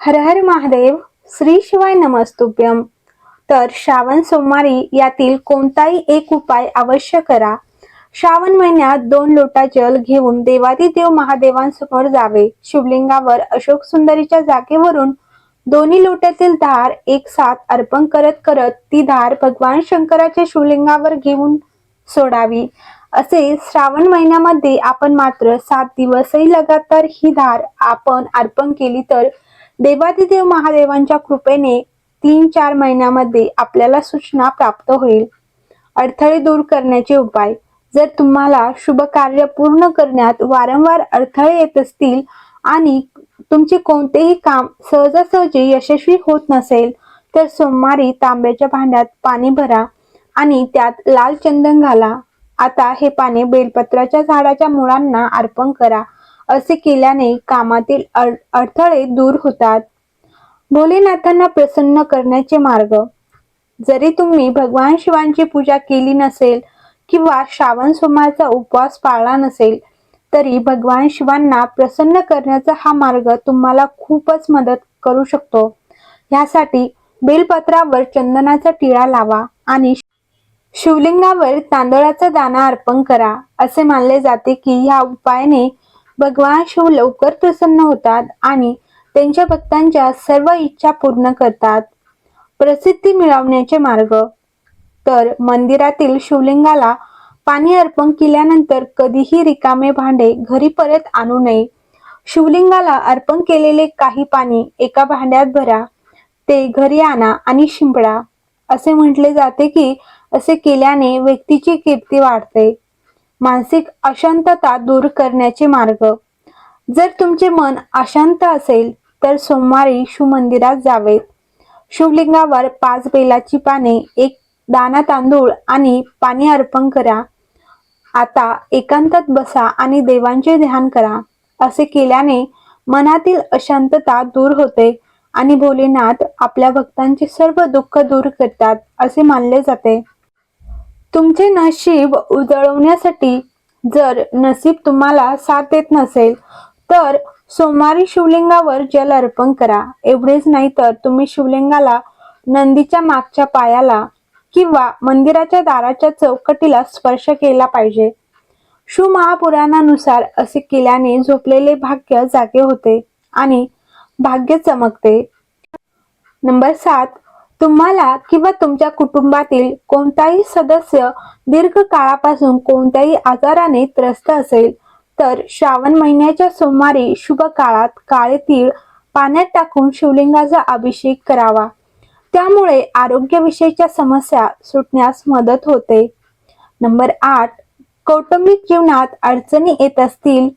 हर हर महादेव श्री शिवाय नमस्तुभ्यम. तर श्रावण सोमवारी यातील कोणताही एक उपाय अवश्य करा. श्रावण महिन्यात दोन लोटा जल घेऊन देवादिदेव महादेवांसमोर जावे. शिवलिंगावर अशोक सुंदरीच्या जागेवरून दोन्ही लोट्यातील धार एक साथ अर्पण करत करत ती धार भगवान शंकराच्या शिवलिंगावर घेऊन सोडावी. असे श्रावण महिन्यामध्ये आपण मात्र सात दिवसही लगातार ही धार आपण अर्पण केली तर देवादिदेव महादेवांच्या कृपेने तीन चार महिन्यामध्ये आपल्याला सूचना प्राप्त होईल. अडथळे दूर करण्याचे उपाय. जर तुम्हाला शुभ कार्य पूर्ण करण्यात वारंवार अडथळे येत असतील आणि तुमचे कोणतेही काम सहजासहजी यशस्वी होत नसेल तर सोमवारी तांब्याच्या भांड्यात पाणी भरा आणि त्यात लाल चंदन घाला. आता हे पाणी बेलपत्राच्या झाडाच्या मुळांना अर्पण करा. असे केल्याने कामातील अड- अडथळे दूर होतात. भोलेनाथांना प्रसन्न करण्याचे मार्ग. जरी तुम्ही भगवान शिवांची पूजा केली नसेल किंवा श्रावण सोमाचा उपवास पाळला नसेल तरी भगवान शिवांना प्रसन्न करण्याचा हा मार्ग तुम्हाला खूपच मदत करू शकतो. यासाठी बेलपत्रावर चंदनाचा टिळा लावा आणि शिवलिंगावर तांदळाचा दाणा अर्पण करा असे मानले जाते की ह्या उपायाने भगवान शिव लवकर प्रसन्न होतात आणि त्यांच्या भक्तांच्या सर्व इच्छा पूर्ण करतात. प्रसिद्धी मिळवण्याचे मार्ग. तर मंदिरातील शिवलिंगाला पाणी अर्पण केल्यानंतर कधीही रिकामे भांडे घरी परत आणू नये. शिवलिंगाला अर्पण केलेले काही पाणी एका भांड्यात भरा. ते घरी आणा आणि शिंपडा. असे म्हटले जाते की असे केल्याने व्यक्तीची कीर्ती वाढते. मानसिक अशांतता दूर करण्याचे मार्ग. जर तुमचे मन अशांत असेल तर सोमवारी शिवमंदिरात जावे. शिवलिंगावर पाच बेलाची पाने एक दाना तांदूळ आणि पाणी अर्पण करा. आता एकांतात बसा आणि देवांचे ध्यान करा. असे केल्याने मनातील अशांतता दूर होते आणि भोलेनाथ आपल्या भक्तांचे सर्व दुःख दूर करतात असे मानले जाते. तुमचे नशीब उजळवण्यासाठी जर नसीब तुम्हाला साथ देत नसेल तर सोमवारी शिवलिंगावर जल अर्पण करा. एवढेच नाही तर तुम्ही शिवलिंगाला नंदीच्या मागच्या पायाला किंवा मंदिराच्या दाराच्या चौकटीला स्पर्श केला पाहिजे. शिव महापुराणानुसार असे केल्याने झोपलेले भाग्य जागे होते आणि भाग्य चमकते. नंबर सात तुम्हाला किंवा तुमच्या कुटुंबातील कोणताही सदस्य दीर्घ काळापासून कोणत्याही आजाराने त्रस्त असेल तर श्रावण महिन्याच्या सोमवारी शुभ काळात काळे तीळ पाण्यात टाकून शिवलिंगाचा अभिषेक करावा. त्यामुळे आरोग्यविषयीच्या समस्या सुटण्यास मदत होते. नंबर आठ कौटुंबिक जीवनात अडचणी येत असतील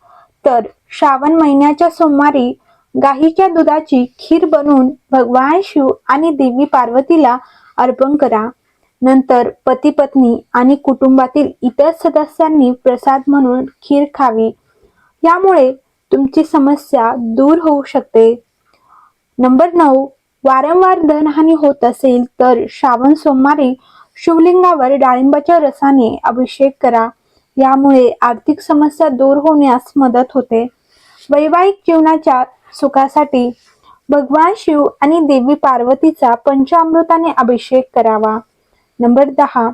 तर श्रावण महिन्याच्या सोमवारी गाईच्या दुधाची खीर बनवून भगवान शिव आणि देवी पार्वतीला अर्पण करा. नंतर पती पत्नी आणि कुटुंबातील इतर सदस्यांनी प्रसाद म्हणून खीर खावी. यामुळे तुमची समस्या दूर होऊ शकते. नंबर नऊ वारंवार धनहानी होत असेल तर श्रावण सोमवारी शिवलिंगावर डाळिंबाच्या रसाने अभिषेक करा. यामुळे आर्थिक समस्या दूर होण्यास मदत होते. वैवाहिक जीवनाच्या सुखासाठी भगवान शिव आणि देवी पार्वतीचा पंचामृताने अभिषेक करावा. नंबर दहा.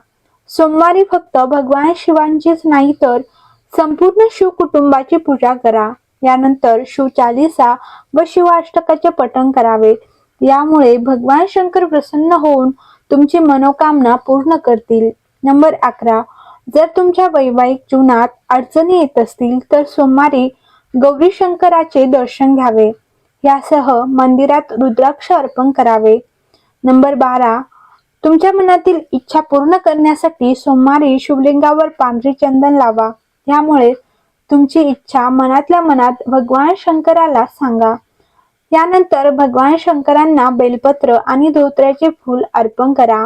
सोमवारी फक्त भगवान शिवांचीच नाही तर संपूर्ण शिव कुटुंबाची पूजा करा. यानंतर शिव चालिसा व शिवाष्टकाचे पठण करावे यामुळे भगवान शंकर प्रसन्न होऊन तुमची मनोकामना पूर्ण करतील. नंबर अकरा. जर तुमच्या वैवाहिक जीवनात अडचणी येत असतील तर सोमवारी गौरी शंकराचे दर्शन घ्यावे. यासह मंदिरात रुद्राक्ष अर्पण करावे. नंबर बारा. तुमच्या मनातील इच्छा पूर्ण करण्यासाठी सोमवारी शिवलिंगावर पांढरी चंदन लावा. यामुळे तुमची इच्छा मनातल्या मनात भगवान शंकराला सांगा. यानंतर भगवान शंकरांना बेलपत्र आणि धोत्र्याचे फूल अर्पण करा.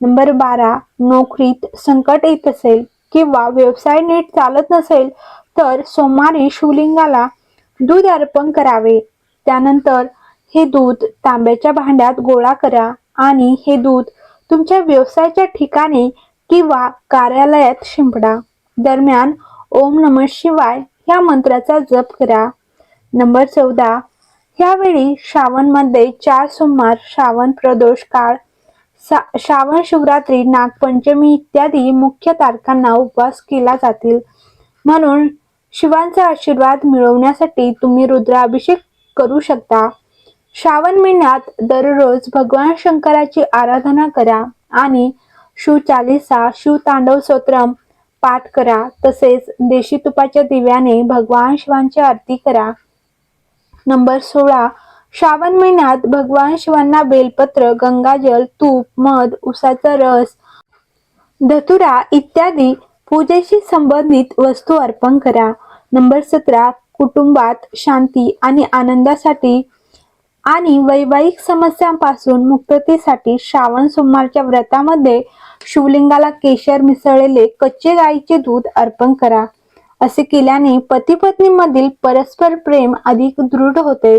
नंबर बारा. नोकरीत संकट येत असेल किंवा व्यवसाय नीट चालत नसेल तर सोमवारी शिवलिंगाला दूध अर्पण करावे. त्यानंतर हे दूध तांब्याच्या भांड्यात गोळा करा आणि हे दूध तुमच्या व्यवसायाच्या ठिकाणी किंवा कार्यालयात शिंपडा. दरम्यान ओम नम शिवाय या मंत्राचा जप करा. नंबर चौदा. यावेळी श्रावणमध्ये चार सोमवार श्रावण प्रदोष काळ सा- श्रावण शिवरात्री नागपंचमी इत्यादी मुख्य तारखांना उपवास केला जातील. म्हणून शिवांचा आशीर्वाद मिळवण्यासाठी तुम्ही रुद्राभिषेक करू शकता. श्रावण महिन्यात दररोज भगवान शंकराची आराधना करा आणि शिव चालिसा शिव तांडव स्तोत्रम पाठ करा. तसेच देशी तुपाच्या दिव्याने भगवान शिवांची आरती करा. नंबर सोळा. श्रावण महिन्यात भगवान शिवांना बेलपत्र गंगाजल तूप मध उसाचा रस धतुरा इत्यादी पूजेशी संबंधित वस्तू अर्पण करा. नंबर सतरा कुटुंबात शांती आणि आनंदासाठी आणि वैवाहिक समस्यांपासून मुक्ततेसाठी श्रावण सोमवारच्या व्रतामध्ये शिवलिंगाला केशर मिसळलेले कच्चे गाईचे दूध अर्पण करा. असे केल्याने पती पत्नीमधील परस्पर प्रेम अधिक दृढ होते.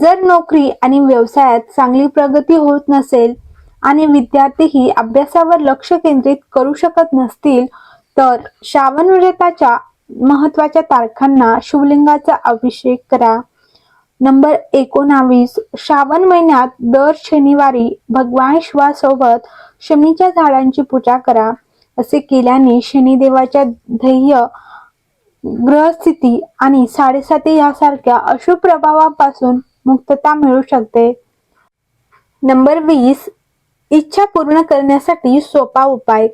जर नोकरी आणि व्यवसायात चांगली प्रगती होत नसेल आणि विद्यार्थीही अभ्यासावर लक्ष केंद्रित करू शकत नसतील तर श्रावण व्रताच्या महत्त्वाच्या तारखांना शिवलिंगाचा अभिषेक करा. नंबर एकोणावीस श्रावण महिन्यात दर शनिवारी भगवान शिवासोबत शमीच्या झाडांची पूजा करा असे केल्याने शनिदेवाच्या ध्येय ग्रहस्थिती आणि साडेसाती यासारख्या अशुभ प्रभावापासून मुक्तता मिळू शकते. नंबर वीस इच्छा पूर्ण करण्यासाठी सोपा उपाय.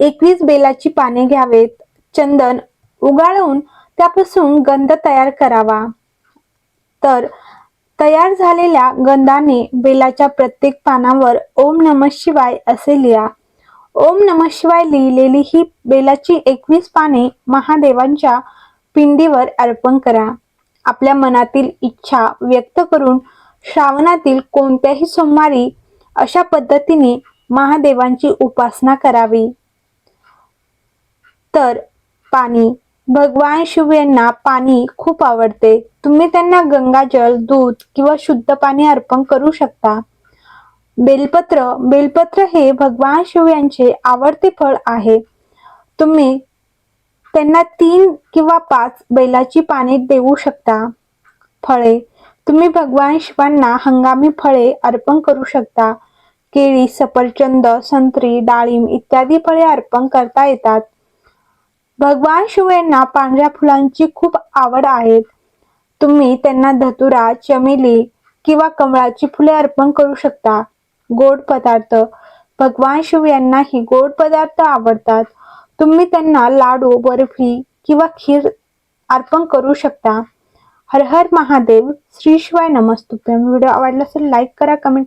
एकवीस बेलाची पाने घ्यावेत. चंदन उगाळून त्यापासून गंध तयार करावा. तर तयार झालेल्या गंधाने बेलाच्या प्रत्येक पानावर ओम नम शिवाय असे लिहा. ओम नम शिवाय लिहिलेली ही बेलाची एकवीस पाने महादेवांच्या पिंडीवर अर्पण करा. आपल्या मनातील इच्छा व्यक्त करून श्रावणातील कोणत्याही सोमवारी अशा पद्धतीने महादेवांची उपासना करावी. तर पाणी भगवान शिव यांना पाणी खूप आवडते. तुम्ही त्यांना गंगाजल दूध किंवा शुद्ध पाणी अर्पण करू शकता. बेलपत्र बेलपत्र हे भगवान शिव यांचे आवडते फळ आहे. तुम्ही त्यांना तीन किंवा पाच बैलाची पाने देऊ शकता. फळे तुम्ही भगवान शिवांना हंगामी फळे अर्पण करू शकता. केळी सफरचंद संत्री डाळिंब इत्यादी फळे अर्पण करता येतात. भगवान शिव यांना पांढऱ्या फुलांची खूप आवड आहे. तुम्ही त्यांना धतुरा चमेली किंवा कमळाची फुले अर्पण करू शकता. गोड पदार्थ. भगवान शिव यांनाही गोड पदार्थ आवडतात. तुम्ही त्यांना लाडू बर्फी किंवा खीर अर्पण करू शकता. हर हर महादेव श्री शिवाय नमस्तुभ्यम व्हिडिओ आवडला असेल लाईक करा कमेंट